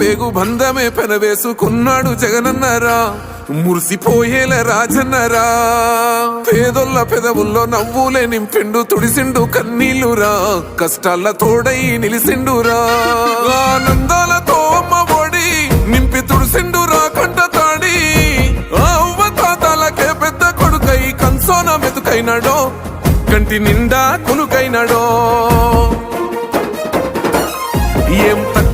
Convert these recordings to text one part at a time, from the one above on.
పేగు బంధమే పెనవేసుకున్నాడు జగనన్నరా. మురిసిపోయేల రాజన్నరా. పేదొల్ల పెదవుల్లో నవ్వులే నింపిండు తుడిసిండు కన్నీళ్ళురా కష్టాల తోడై నిలిసిండురా. ఆనందాలతో అమ్మ ఒడి నింపి తుడిసిండురా కంట తాడి. అవ్వ తాతలకే పెద్ద కొడుకై కంసోన మెతుకైనాడో కంటి నిండా కొనుకైనాడో. ఏం తక్కువ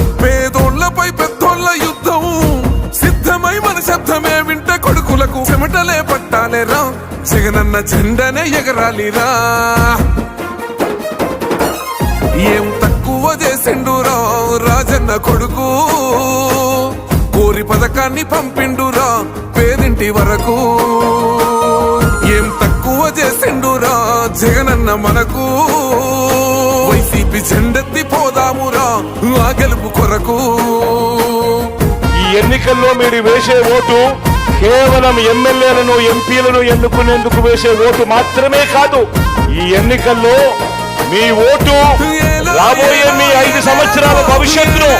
కొడుకులకు చెమటలే పట్టాలేరా? జగనన్న జెండనే ఎగరాలిరా. ఏం తక్కువ చేసిండురా రాజన్న కొడుకు? కోరి పథకాన్ని పంపిండురా పేదింటి వరకు. ఏం తక్కువ చేసిండురా జగనన్న మనకు? వైసీపీ జెండెత్తి పోదామురా ఆ గెలుపు కొరకు. ఈ ఎన్నికల్లో మీరు వేసే ఓటు కేవలం ఎమ్మెల్యేలను ఎంపీలను ఎన్నుకునేందుకు వేసే ఓటు మాత్రమే కాదు ఈ ఎన్నికల్లో మీ ఓటు రాబోయే మీ ఐదు సంవత్సరాల భవిష్యత్తును